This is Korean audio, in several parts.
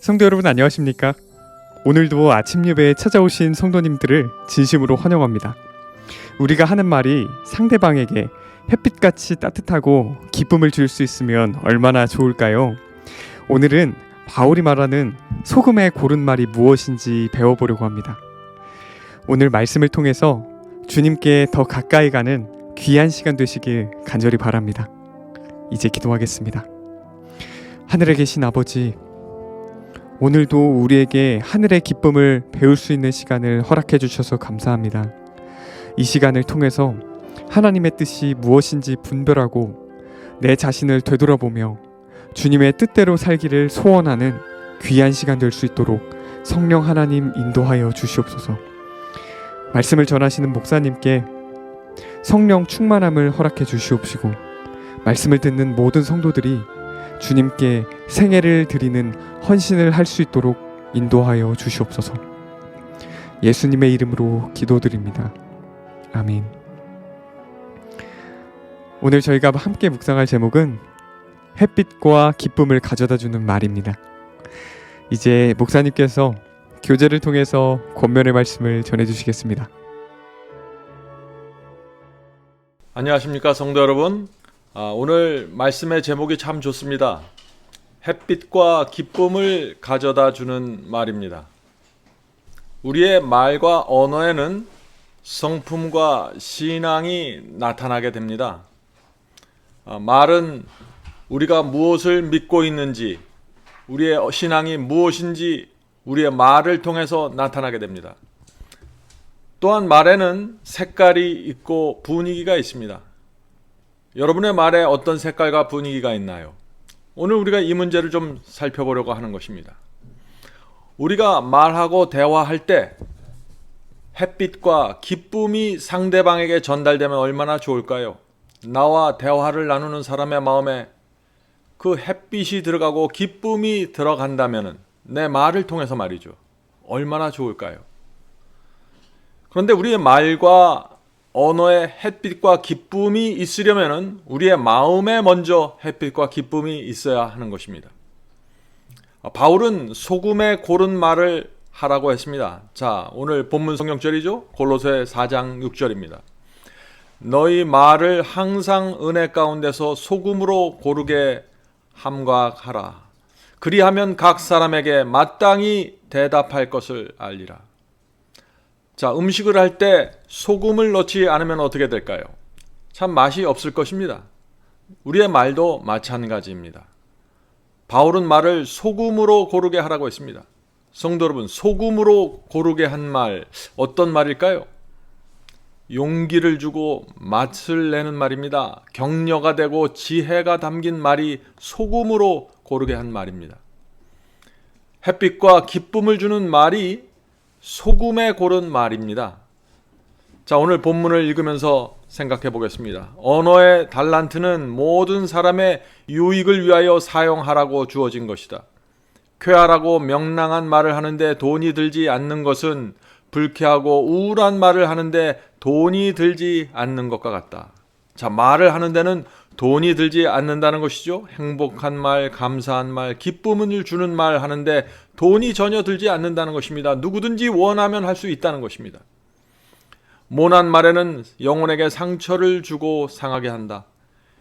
성도 여러분 안녕하십니까? 오늘도 아침 예배에 찾아오신 성도님들을 진심으로 환영합니다. 우리가 하는 말이 상대방에게 햇빛같이 따뜻하고 기쁨을 줄 수 있으면 얼마나 좋을까요? 오늘은 바울이 말하는 소금의 고른 말이 무엇인지 배워보려고 합니다. 오늘 말씀을 통해서 주님께 더 가까이 가는 귀한 시간 되시길 간절히 바랍니다. 이제 기도하겠습니다. 하늘에 계신 아버지, 오늘도 우리에게 하늘의 기쁨을 배울 수 있는 시간을 허락해 주셔서 감사합니다. 이 시간을 통해서 하나님의 뜻이 무엇인지 분별하고 내 자신을 되돌아보며 주님의 뜻대로 살기를 소원하는 귀한 시간 될 수 있도록 성령 하나님 인도하여 주시옵소서. 말씀을 전하시는 목사님께 성령 충만함을 허락해 주시옵시고 말씀을 듣는 모든 성도들이 주님께 생애를 드리는 헌신을 할 수 있도록 인도하여 주시옵소서. 예수님의 이름으로 기도드립니다. 아멘. 오늘 저희가 함께 묵상할 제목은 햇빛과 기쁨을 가져다 주는 말입니다. 이제 목사님께서 교제를 통해서 권면의 말씀을 전해 주시겠습니다. 안녕하십니까 성도 여러분. 아, 오늘 말씀의 제목이 참 좋습니다. 햇빛과 기쁨을 가져다 주는 말입니다. 우리의 말과 언어에는 성품과 신앙이 나타나게 됩니다. 아, 말은 우리가 무엇을 믿고 있는지, 우리의 신앙이 무엇인지 우리의 말을 통해서 나타나게 됩니다. 또한 말에는 색깔이 있고 분위기가 있습니다. 여러분의 말에 어떤 색깔과 분위기가 있나요? 오늘 우리가 이 문제를 좀 살펴보려고 하는 것입니다. 우리가 말하고 대화할 때 햇빛과 기쁨이 상대방에게 전달되면 얼마나 좋을까요? 나와 대화를 나누는 사람의 마음에 그 햇빛이 들어가고 기쁨이 들어간다면 내 말을 통해서 말이죠. 얼마나 좋을까요? 그런데 우리의 말과 언어에 햇빛과 기쁨이 있으려면 우리의 마음에 먼저 햇빛과 기쁨이 있어야 하는 것입니다. 바울은 소금에 고른 말을 하라고 했습니다. 자, 오늘 본문 성경절이죠. 골로새 4장 6절입니다. 너희 말을 항상 은혜 가운데서 소금으로 고르게 함각하라. 그리하면 각 사람에게 마땅히 대답할 것을 알리라. 자, 음식을 할 때 소금을 넣지 않으면 어떻게 될까요? 참 맛이 없을 것입니다. 우리의 말도 마찬가지입니다. 바울은 말을 소금으로 고르게 하라고 했습니다. 성도 여러분, 소금으로 고르게 한 말, 어떤 말일까요? 용기를 주고 맛을 내는 말입니다. 격려가 되고 지혜가 담긴 말이 소금으로 고르게 한 말입니다. 햇빛과 기쁨을 주는 말이 소금에 고른 말입니다. 자, 오늘 본문을 읽으면서 생각해 보겠습니다. 언어의 달란트는 모든 사람의 유익을 위하여 사용하라고 주어진 것이다. 쾌활하고 명랑한 말을 하는데 돈이 들지 않는 것은 불쾌하고 우울한 말을 하는데 돈이 들지 않는 것과 같다. 자, 말을 하는 데는 돈이 들지 않는다는 것이죠. 행복한 말, 감사한 말, 기쁨을 주는 말 하는데 돈이 전혀 들지 않는다는 것입니다. 누구든지 원하면 할 수 있다는 것입니다. 모난 말에는 영혼에게 상처를 주고 상하게 한다.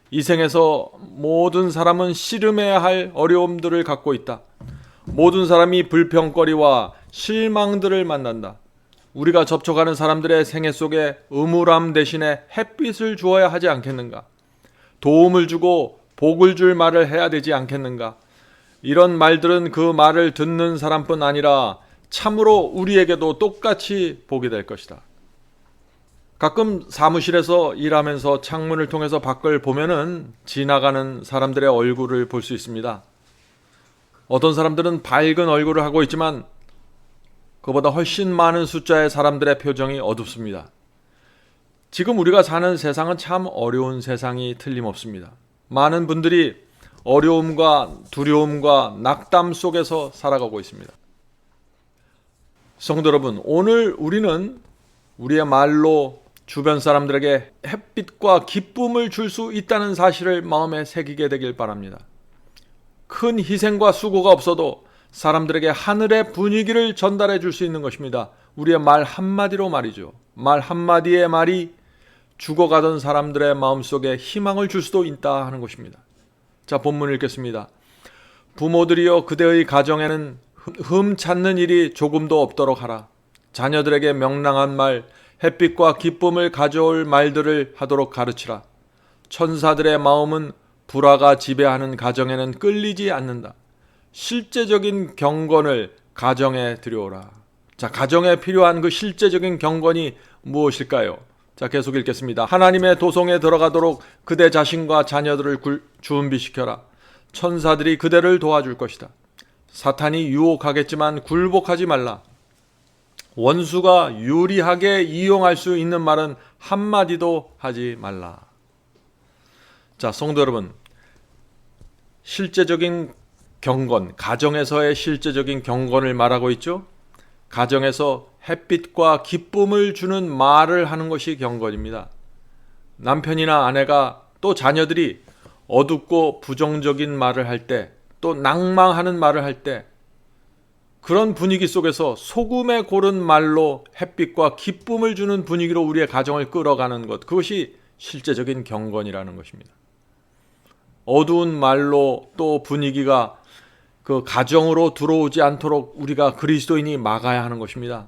이 생에서 모든 사람은 씨름해야 할 어려움들을 갖고 있다. 모든 사람이 불평거리와 실망들을 만난다. 우리가 접촉하는 사람들의 생애 속에 음울함 대신에 햇빛을 주어야 하지 않겠는가? 도움을 주고 복을 줄 말을 해야 되지 않겠는가? 이런 말들은 그 말을 듣는 사람뿐 아니라 참으로 우리에게도 똑같이 복이 될 것이다. 가끔 사무실에서 일하면서 창문을 통해서 밖을 보면은 지나가는 사람들의 얼굴을 볼 수 있습니다. 어떤 사람들은 밝은 얼굴을 하고 있지만 그보다 훨씬 많은 숫자의 사람들의 표정이 어둡습니다. 지금 우리가 사는 세상은 참 어려운 세상이 틀림없습니다. 많은 분들이 어려움과 두려움과 낙담 속에서 살아가고 있습니다. 성도 여러분, 오늘 우리는 우리의 말로 주변 사람들에게 햇빛과 기쁨을 줄 수 있다는 사실을 마음에 새기게 되길 바랍니다. 큰 희생과 수고가 없어도 사람들에게 하늘의 분위기를 전달해 줄 수 있는 것입니다. 우리의 말 한마디로 말이죠. 말 한마디의 말이 죽어가던 사람들의 마음속에 희망을 줄 수도 있다 하는 것입니다. 자, 본문 읽겠습니다. 부모들이여 그대의 가정에는 흠- 흠 찾는 일이 조금도 없도록 하라. 자녀들에게 명랑한 말, 햇빛과 기쁨을 가져올 말들을 하도록 가르치라. 천사들의 마음은 불화가 지배하는 가정에는 끌리지 않는다. 실제적인 경건을 가정에 들여오라. 자, 가정에 필요한 그 실제적인 경건이 무엇일까요? 자, 계속 읽겠습니다. 하나님의 도성에 들어가도록 그대 자신과 자녀들을 굴- 준비시켜라. 천사들이 그대를 도와줄 것이다. 사탄이 유혹하겠지만 굴복하지 말라. 원수가 유리하게 이용할 수 있는 말은 한마디도 하지 말라. 자, 성도 여러분. 실제적인 경건, 가정에서의 실제적인 경건을 말하고 있죠? 가정에서 햇빛과 기쁨을 주는 말을 하는 것이 경건입니다. 남편이나 아내가 또 자녀들이 어둡고 부정적인 말을 할 때, 또 낭망하는 말을 할 때, 그런 분위기 속에서 소금에 고른 말로 햇빛과 기쁨을 주는 분위기로 우리의 가정을 끌어가는 것, 그것이 실제적인 경건이라는 것입니다. 어두운 말로 또 분위기가 그 가정으로 들어오지 않도록 우리가 그리스도인이 막아야 하는 것입니다.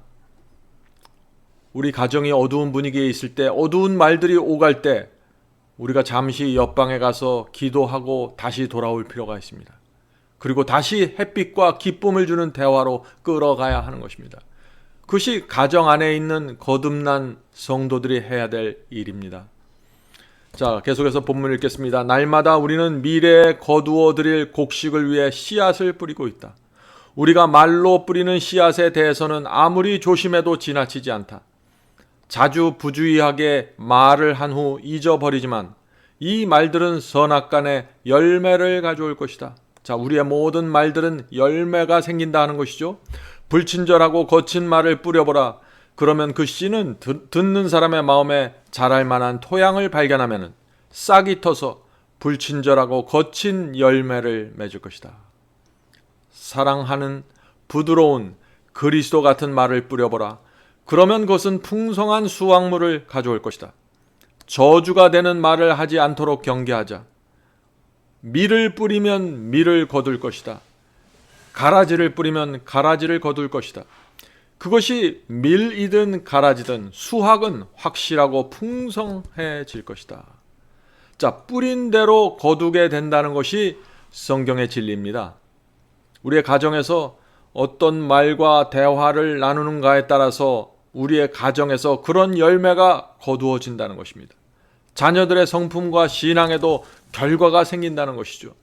우리 가정이 어두운 분위기에 있을 때, 어두운 말들이 오갈 때, 우리가 잠시 옆방에 가서 기도하고 다시 돌아올 필요가 있습니다. 그리고 다시 햇빛과 기쁨을 주는 대화로 끌어가야 하는 것입니다. 그것이 가정 안에 있는 거듭난 성도들이 해야 될 일입니다. 자, 계속해서 본문 읽겠습니다. 날마다 우리는 미래에 거두어 드릴 곡식을 위해 씨앗을 뿌리고 있다. 우리가 말로 뿌리는 씨앗에 대해서는 아무리 조심해도 지나치지 않다. 자주 부주의하게 말을 한 후 잊어버리지만 이 말들은 선악간에 열매를 가져올 것이다. 자, 우리의 모든 말들은 열매가 생긴다 는 것이죠. 불친절하고 거친 말을 뿌려보라. 그러면 그 씨는 듣- 듣는 사람의 마음에 자랄 만한 토양을 발견하면 싹이 터서 불친절하고 거친 열매를 맺을 것이다. 사랑하는 부드러운 그리스도 같은 말을 뿌려보라. 그러면 그것은 풍성한 수확물을 가져올 것이다. 저주가 되는 말을 하지 않도록 경계하자. 밀을 뿌리면 밀을 거둘 것이다. 가라지를 뿌리면 가라지를 거둘 것이다. 그것이 밀이든 가라지든 수확은 확실하고 풍성해질 것이다. 자, 뿌린 대로 거두게 된다는 것이 성경의 진리입니다. 우리의 가정에서 어떤 말과 대화를 나누는가에 따라서 우리의 가정에서 그런 열매가 거두어진다는 것입니다. 자녀들의 성품과 신앙에도 결과가 생긴다는 것이죠.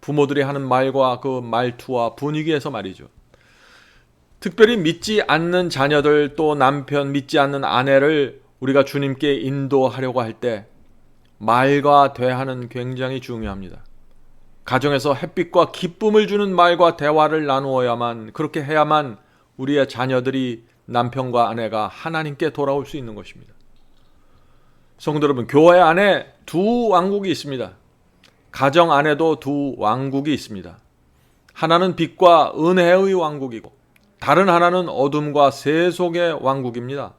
부모들이 하는 말과 그 말투와 분위기에서 말이죠. 특별히 믿지 않는 자녀들 또 남편 믿지 않는 아내를 우리가 주님께 인도하려고 할 때 말과 대화는 굉장히 중요합니다. 가정에서 햇빛과 기쁨을 주는 말과 대화를 나누어야만 그렇게 해야만 우리의 자녀들이 남편과 아내가 하나님께 돌아올 수 있는 것입니다. 성도 여러분, 교회 안에 두 왕국이 있습니다. 가정 안에도 두 왕국이 있습니다. 하나는 빛과 은혜의 왕국이고 다른 하나는 어둠과 세속의 왕국입니다.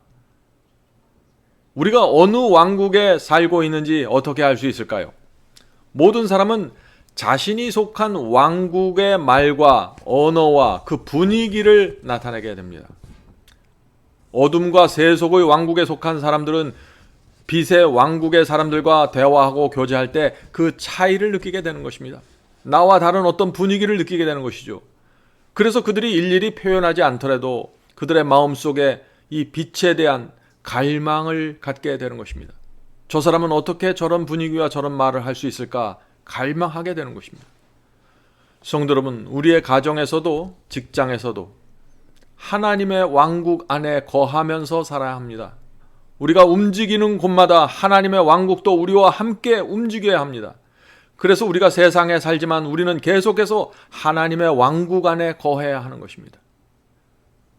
우리가 어느 왕국에 살고 있는지 어떻게 알 수 있을까요? 모든 사람은 자신이 속한 왕국의 말과 언어와 그 분위기를 나타내게 됩니다. 어둠과 세속의 왕국에 속한 사람들은 빛의 왕국의 사람들과 대화하고 교제할 때 그 차이를 느끼게 되는 것입니다. 나와 다른 어떤 분위기를 느끼게 되는 것이죠. 그래서 그들이 일일이 표현하지 않더라도 그들의 마음 속에 이 빛에 대한 갈망을 갖게 되는 것입니다. 저 사람은 어떻게 저런 분위기와 저런 말을 할 수 있을까 갈망하게 되는 것입니다. 성도 여러분, 우리의 가정에서도 직장에서도 하나님의 왕국 안에 거하면서 살아야 합니다. 우리가 움직이는 곳마다 하나님의 왕국도 우리와 함께 움직여야 합니다. 그래서 우리가 세상에 살지만 우리는 계속해서 하나님의 왕국 안에 거해야 하는 것입니다.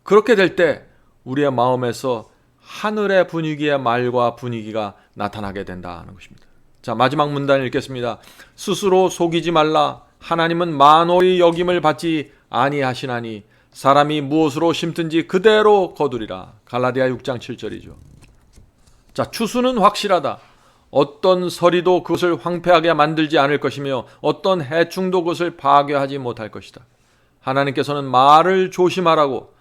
그렇게 될 때 우리의 마음에서 하늘의 분위기의 말과 분위기가 나타나게 된다는 것입니다. 자, 마지막 문단 읽겠습니다. 스스로 속이지 말라. 하나님은 만홀히 여김을 받지 아니하시나니 사람이 무엇으로 심든지 그대로 거두리라. 갈라디아 6장 7절이죠. 자, 추수는 확실하다. 어떤 서리도 그것을 황폐하게 만들지 않을 것이며 어떤 해충도 그것을 파괴하지 못할 것이다. 하나님께서는 말을 조심하라고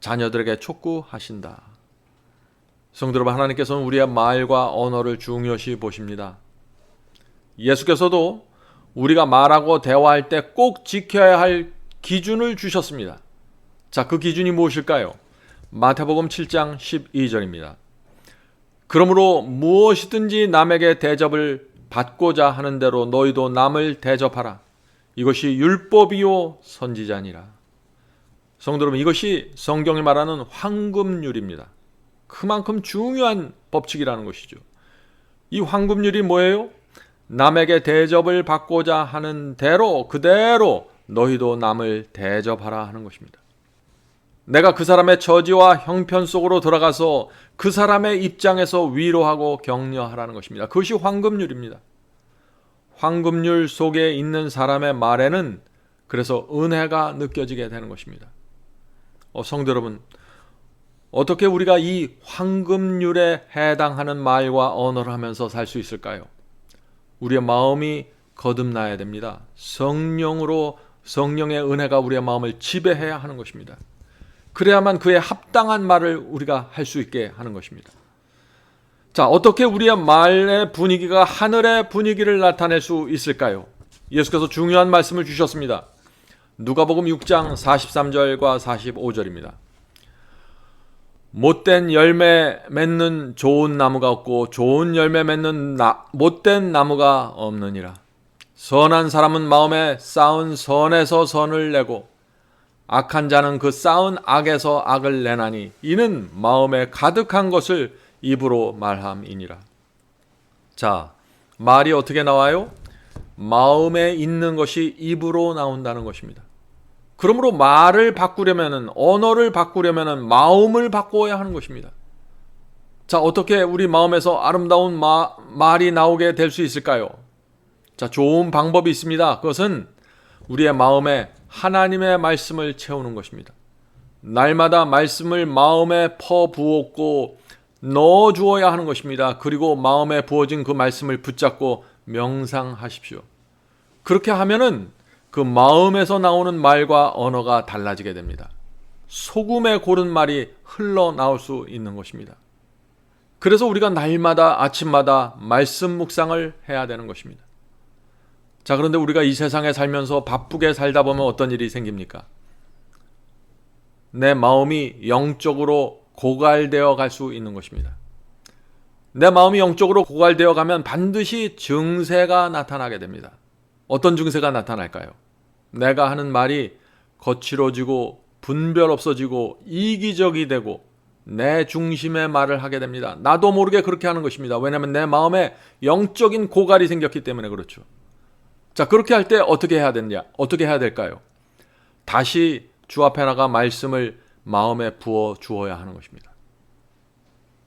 자녀들에게 촉구하신다. 성도 여러분, 하나님께서는 우리의 말과 언어를 중요시 보십니다. 예수께서도 우리가 말하고 대화할 때 꼭 지켜야 할 기준을 주셨습니다. 자, 그 기준이 무엇일까요? 마태복음 7장 12절입니다. 그러므로 무엇이든지 남에게 대접을 받고자 하는 대로 너희도 남을 대접하라. 이것이 율법이요 선지자니라. 성도 여러분, 이것이 성경이 말하는 황금률입니다. 그만큼 중요한 법칙이라는 것이죠. 이 황금률이 뭐예요? 남에게 대접을 받고자 하는 대로 그대로 너희도 남을 대접하라 하는 것입니다. 내가 그 사람의 처지와 형편 속으로 들어가서 그 사람의 입장에서 위로하고 격려하라는 것입니다. 그것이 황금률입니다. 황금률 속에 있는 사람의 말에는 그래서 은혜가 느껴지게 되는 것입니다. 어, 성도 여러분, 어떻게 우리가 이 황금률에 해당하는 말과 언어를 하면서 살 수 있을까요? 우리의 마음이 거듭나야 됩니다. 성령으로 성령의 은혜가 우리의 마음을 지배해야 하는 것입니다. 그래야만 그에 합당한 말을 우리가 할 수 있게 하는 것입니다. 자, 어떻게 우리의 말의 분위기가 하늘의 분위기를 나타낼 수 있을까요? 예수께서 중요한 말씀을 주셨습니다. 누가복음 6장 43절과 45절입니다. 못된 열매 맺는 좋은 나무가 없고 좋은 열매 맺는 나, 못된 나무가 없느니라. 선한 사람은 마음에 쌓은 선에서 선을 내고 악한 자는 그 쌓은 악에서 악을 내나니 이는 마음에 가득한 것을 입으로 말함이니라. 자, 말이 어떻게 나와요? 마음에 있는 것이 입으로 나온다는 것입니다. 그러므로 말을 바꾸려면은 언어를 바꾸려면은 마음을 바꿔야 하는 것입니다. 자, 어떻게 우리 마음에서 아름다운 마, 말이 나오게 될 수 있을까요? 자, 좋은 방법이 있습니다. 그것은 우리의 마음에 하나님의 말씀을 채우는 것입니다. 날마다 말씀을 마음에 퍼 부었고 넣어 주어야 하는 것입니다. 그리고 마음에 부어진 그 말씀을 붙잡고 명상하십시오. 그렇게 하면은 그 마음에서 나오는 말과 언어가 달라지게 됩니다. 소금에 고른 말이 흘러나올 수 있는 것입니다. 그래서 우리가 날마다 아침마다 말씀 묵상을 해야 되는 것입니다. 자, 그런데 우리가 이 세상에 살면서 바쁘게 살다 보면 어떤 일이 생깁니까? 내 마음이 영적으로 고갈되어 갈 수 있는 것입니다. 내 마음이 영적으로 고갈되어 가면 반드시 증세가 나타나게 됩니다. 어떤 증세가 나타날까요? 내가 하는 말이 거칠어지고 분별 없어지고 이기적이 되고 내 중심의 말을 하게 됩니다. 나도 모르게 그렇게 하는 것입니다. 왜냐하면 내 마음에 영적인 고갈이 생겼기 때문에 그렇죠. 자, 그렇게 할 때 어떻게 해야 되느냐? 어떻게 해야 될까요? 다시 주 앞에 나가 말씀을 마음에 부어 주어야 하는 것입니다.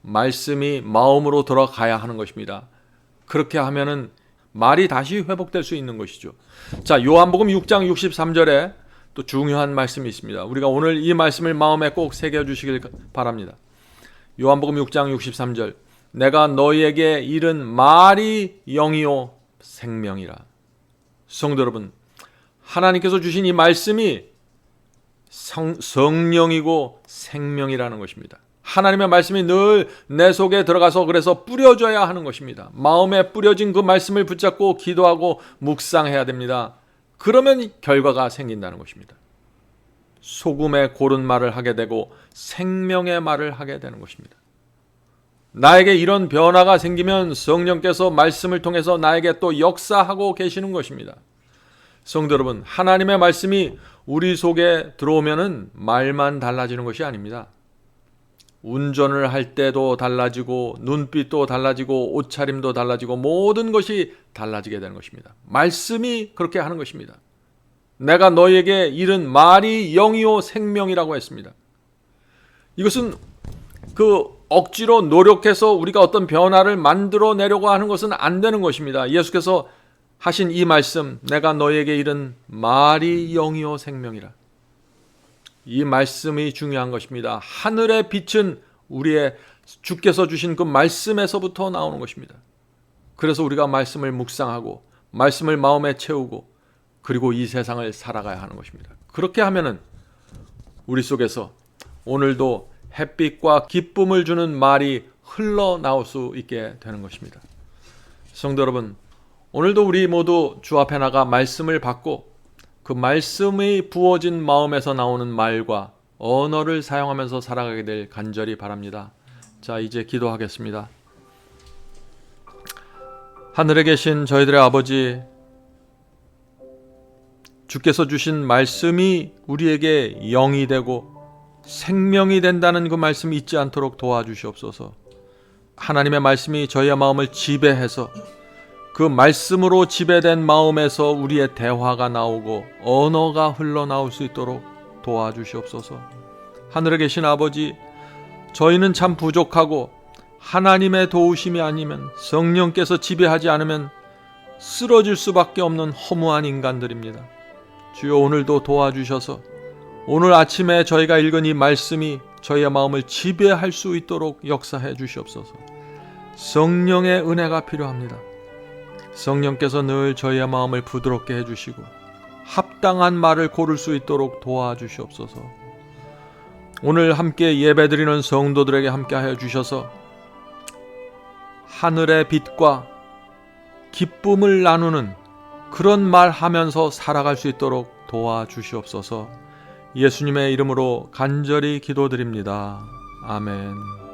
말씀이 마음으로 들어가야 하는 것입니다. 그렇게 하면은 말이 다시 회복될 수 있는 것이죠. 자, 요한복음 6장 63절에 또 중요한 말씀이 있습니다. 우리가 오늘 이 말씀을 마음에 꼭 새겨 주시길 바랍니다. 요한복음 6장 63절. 내가 너희에게 이른 말이 영이요 생명이라. 성도 여러분, 하나님께서 주신 이 말씀이 성, 성령이고 생명이라는 것입니다. 하나님의 말씀이 늘 내 속에 들어가서 그래서 뿌려져야 하는 것입니다. 마음에 뿌려진 그 말씀을 붙잡고 기도하고 묵상해야 됩니다. 그러면 결과가 생긴다는 것입니다. 소금의 고른 말을 하게 되고 생명의 말을 하게 되는 것입니다. 나에게 이런 변화가 생기면 성령께서 말씀을 통해서 나에게 또 역사하고 계시는 것입니다. 성도 여러분, 하나님의 말씀이 우리 속에 들어오면은 말만 달라지는 것이 아닙니다. 운전을 할 때도 달라지고 눈빛도 달라지고 옷차림도 달라지고 모든 것이 달라지게 되는 것입니다. 말씀이 그렇게 하는 것입니다. 내가 너에게 이른 말이 영이요 생명이라고 했습니다. 이것은 그 억지로 노력해서 우리가 어떤 변화를 만들어 내려고 하는 것은 안 되는 것입니다. 예수께서 하신 이 말씀, 내가 너에게 이른 말이 영이요 생명이라. 이 말씀이 중요한 것입니다. 하늘의 빛은 우리의 주께서 주신 그 말씀에서부터 나오는 것입니다. 그래서 우리가 말씀을 묵상하고 말씀을 마음에 채우고 그리고 이 세상을 살아가야 하는 것입니다. 그렇게 하면은 우리 속에서 오늘도 햇빛과 기쁨을 주는 말이 흘러나올 수 있게 되는 것입니다. 성도 여러분, 오늘도 우리 모두 주 앞에 나가 말씀을 받고 그 말씀이 부어진 마음에서 나오는 말과 언어를 사용하면서 살아가게 될 간절히 바랍니다. 자, 이제 기도하겠습니다. 하늘에 계신 저희들의 아버지, 주께서 주신 말씀이 우리에게 영이 되고 생명이 된다는 그 말씀 잊지 않도록 도와주시옵소서. 하나님의 말씀이 저희의 마음을 지배해서 그 말씀으로 지배된 마음에서 우리의 대화가 나오고 언어가 흘러나올 수 있도록 도와주시옵소서. 하늘에 계신 아버지, 저희는 참 부족하고 하나님의 도우심이 아니면 성령께서 지배하지 않으면 쓰러질 수밖에 없는 허무한 인간들입니다. 주여 오늘도 도와주셔서 오늘 아침에 저희가 읽은 이 말씀이 저희의 마음을 지배할 수 있도록 역사해 주시옵소서. 성령의 은혜가 필요합니다. 성령께서 늘 저희의 마음을 부드럽게 해주시고 합당한 말을 고를 수 있도록 도와주시옵소서. 오늘 함께 예배드리는 성도들에게 함께하여 주셔서 하늘의 빛과 기쁨을 나누는 그런 말 하면서 살아갈 수 있도록 도와주시옵소서. 예수님의 이름으로 간절히 기도드립니다. 아멘.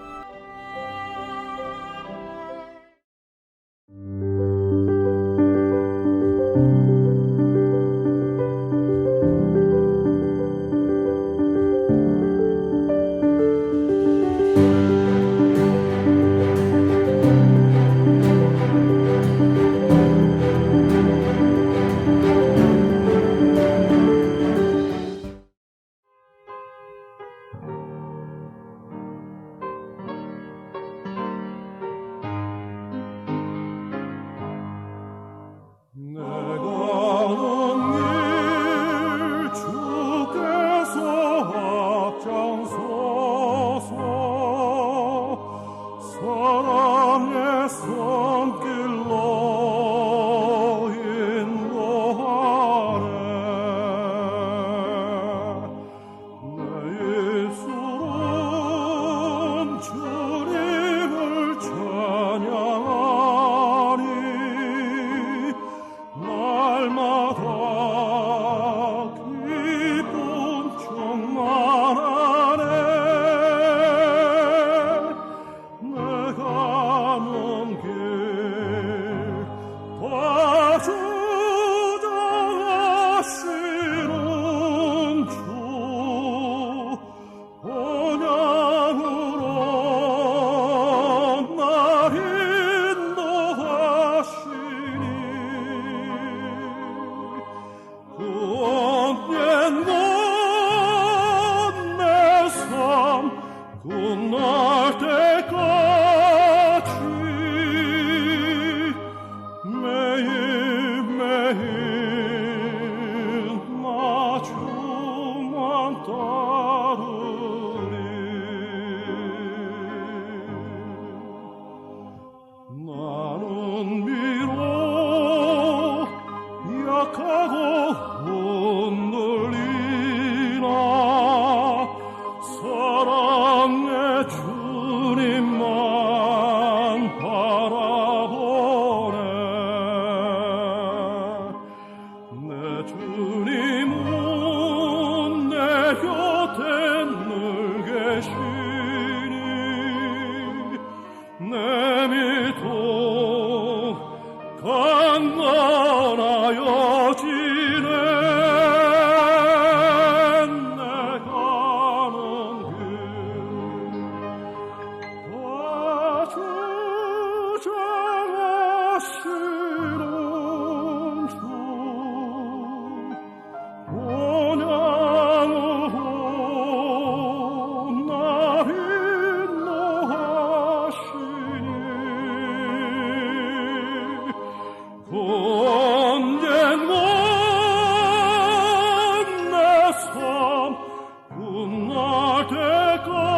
Oh. Oh, 때